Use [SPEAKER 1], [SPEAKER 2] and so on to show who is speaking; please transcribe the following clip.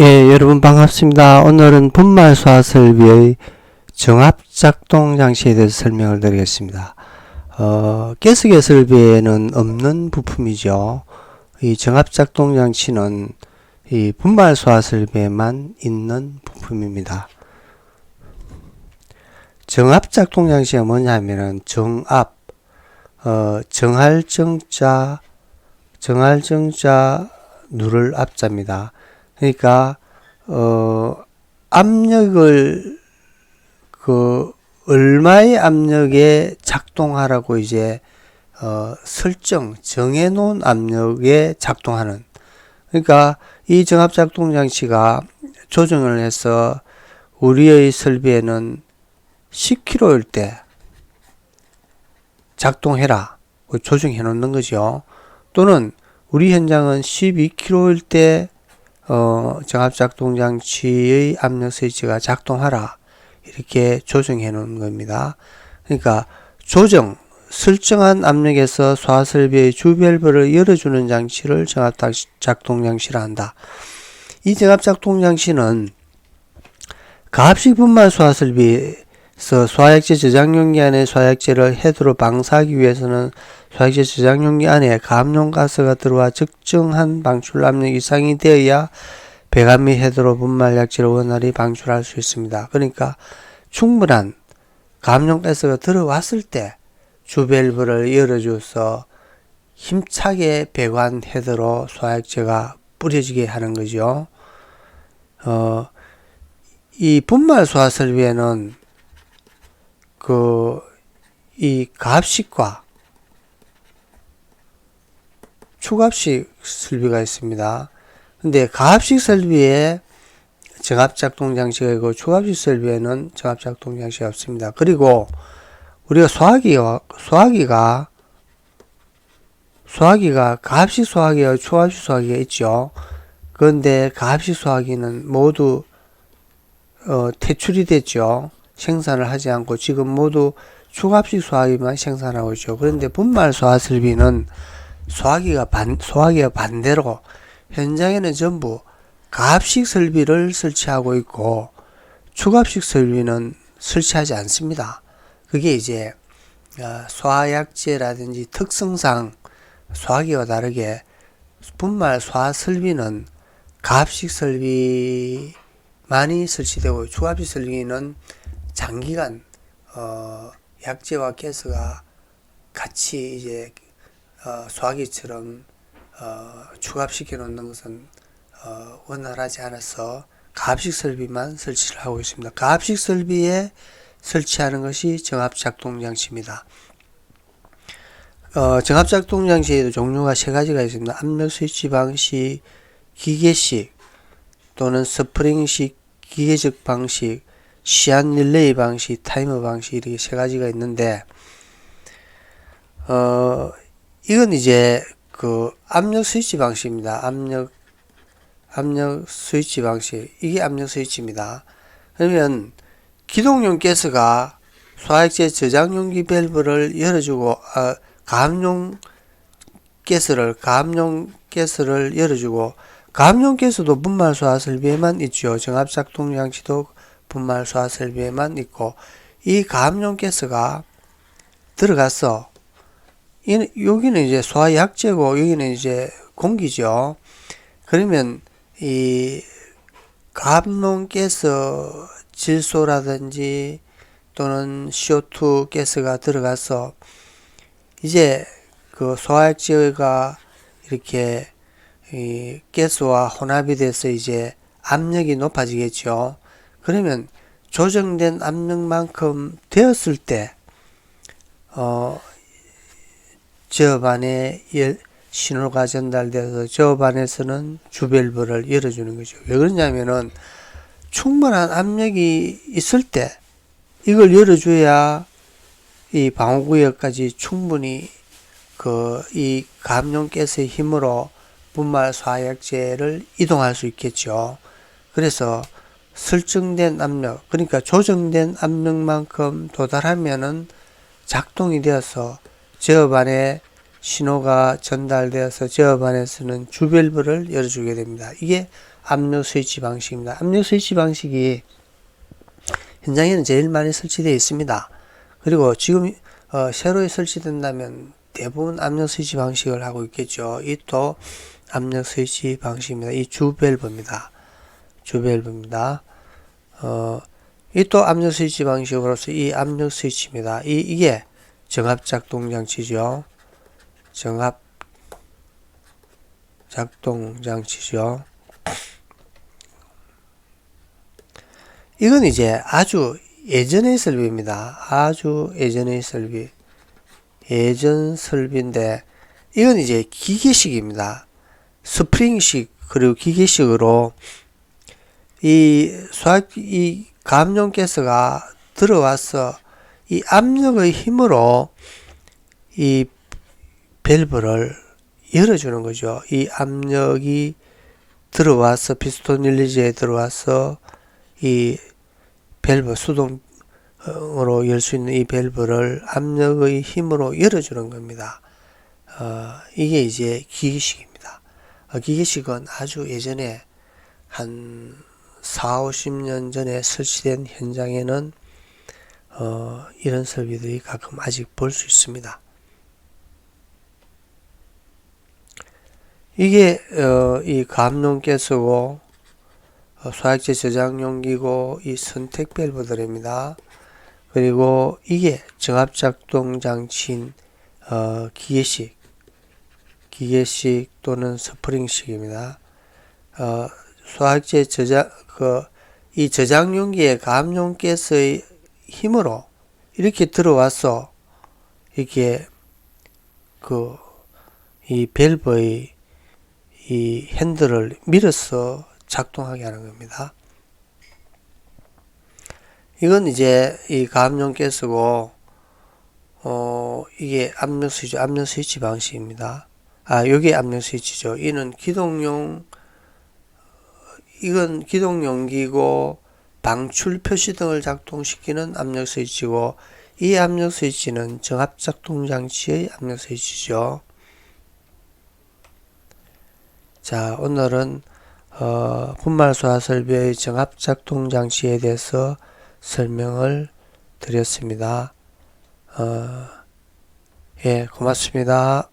[SPEAKER 1] 예, 여러분 반갑습니다. 오늘은 분말 소화 설비의 정압 작동 장치에 대해서 설명을 드리겠습니다. 어, 가스계 설비에는 없는 부품이죠. 이 정압 작동 장치는 이 분말 소화 설비에만 있는 부품입니다. 정압 작동 장치가 뭐냐면은 정압, 어, 정할 정자, 정할 정자 누를 앞자입니다. 그러니까 어 압력을 그 얼마의 압력에 작동하라고 이제 어 설정 정해 놓은 압력에 작동하는 그러니까 이 정압 작동 장치가 조정을 해서 우리의 설비에는 10kg일 때 작동해라 그 조정해 놓는 거죠. 또는 우리 현장은 12kg일 때 어, 정압작동 장치의 압력 스위치가 작동하라 이렇게 조정해 놓은 겁니다. 그러니까 조정 설정한 압력에서 소화설비의 주밸브를 열어주는 장치를 정압작동 장치라 한다. 이 정압작동 장치는 가압식 분말 소화설비 에서 소화액체 저장용기 안에 소화액체를 헤드로 방사하기 위해서는 소화액체 저장용기 안에 가압용 가스가 들어와 적정한 방출 압력 이상이 되어야 배관 및 헤드로 분말 약재를 원활히 방출할 수 있습니다. 그러니까 충분한 가압용 가스가 들어왔을 때 주밸브를 열어줘서 힘차게 배관 헤드로 소화액체가 뿌려지게 하는 거죠. 어, 이 분말 소화 설비에는 그, 이 가압식과 초갑식 설비가 있습니다. 근데 가압식 설비에 정압작동 장치가 있고 초갑식 설비에는 정압작동 장치가 없습니다. 그리고 우리가 소화기가 소화기가 소화기가 가압식 소화기와 초압식 소화기가 있죠. 그런데 가압식 소화기는 모두 어, 퇴출이 됐죠. 생산을 하지 않고 지금 모두 초갑식 소화기만 생산하고 있죠. 그런데 분말 소화 설비는 소화기가 반, 소화기가 반대로 현장에는 전부 가압식 설비를 설치하고 있고 초갑식 설비는 설치하지 않습니다. 그게 이제 어, 소화약제라든지 특성상 소화기와 다르게 분말 소화 설비는 가압식 설비만이 설치되고 초갑식 설비는 장기간 어, 약제와 가스가 같이 이제 어, 소화기처럼 어, 추갑시켜 놓는 것은 어, 원활하지 않아서 가압식 설비만 설치를 하고 있습니다. 가압식 설비에 설치하는 것이 정압작동 장치입니다. 어, 정압작동 장치에도 종류가 세 가지가 있습니다. 압력 스위치 방식, 기계식 또는 스프링식 기계적 방식, 시한 릴레이 방식, 타이머 방식 이렇게 세 가지가 있는데 어, 이건 이제 그 압력 스위치 방식입니다. 압력 압력 스위치 방식 이게 압력 스위치입니다. 그러면 기동용 가스가 소화액체 저장용기 밸브를 열어주고 어, 가압용 가스를 가압용 가스를 열어주고 가압용 가스도 분말 소화 설비에만 있죠. 정압 작동 장치도 분말 소화 설비에만 있고 이 가압용 가스가 이, 여기는 이제 소화약제고 여기는 이제 공기죠. 그러면 이 가압용 가스 질소라든지 또는 CO2 가스가 들어가서 이제 그 소화액체가 이렇게 이 가스와 혼합이 돼서 이제 압력이 높아지겠죠. 그러면 조정된 압력만큼 되었을 때, 어, 저업 안에 신호가 전달돼서 저업 안에서는 주밸브를 열어주는 거죠. 왜 그러냐면은 충분한 압력이 있을 때 이걸 열어줘야 이 방어구역까지 충분히 그 이 감염 가스의 힘으로 분말 소화약제를 이동할 수 있겠죠. 그래서 설정된 압력, 그러니까 조정된 압력만큼 도달하면은 작동이 되어서 안에 신호가 전달되어서 제어 안에서는 주밸브를 열어주게 됩니다. 이게 압력 스위치 방식입니다. 압력 스위치 방식이 현장에는 제일 많이 설치되어 있습니다. 그리고 지금 어, 새로 설치된다면 대부분 압력 스위치 방식을 하고 있겠죠. 이 또 압력 스위치 방식입니다. 이 주밸브입니다. 주밸브입니다. 어, 이 또 압력 스위치 방식으로서 이 압력 스위치입니다. 이, 이게 정압 작동 장치죠. 정압 작동 장치죠. 이건 이제 아주 예전의 설비입니다. 아주 예전의 설비. 예전 설비인데 이건 이제 기계식입니다. 스프링식 그리고 기계식으로 이 수압 이 감염 가스가 들어와서 이 압력의 힘으로 이 밸브를 열어주는 거죠. 이 압력이 들어와서 피스톤 릴리즈에 들어와서 이 밸브 수동으로 열 수 있는 이 밸브를 압력의 힘으로 열어주는 겁니다. 어, 이게 이제 기계식입니다. 어, 기계식은 아주 예전에 한 4, 50년 전에 설치된 현장에는 어, 이런 설비들이 가끔 아직 볼 수 있습니다. 이게 어, 이 감농가스고 어, 소약제 저장용기고 이 선택 밸브들입니다. 그리고 이게 정압작동 장치인 어, 기계식, 기계식 또는 스프링식입니다. 어, 소화제 저장 그 이 저장용기의 감용가스의 힘으로 이렇게 들어와서 이게 그 이 밸브의 이 핸들을 밀어서 작동하게 하는 겁니다. 이건 이제 이 감용 가스고 어 이게 압력 스위치 압력 스위치 방식입니다. 아 요게 압력 스위치죠. 이는 기동용 이건 기동 용기고 방출 표시 등을 작동시키는 압력 스위치고 이 압력 스위치는 정압 작동 장치의 압력 스위치죠. 자, 오늘은 어, 분말 소화 설비의 정압 작동 장치에 대해서 설명을 드렸습니다. 어, 예, 고맙습니다.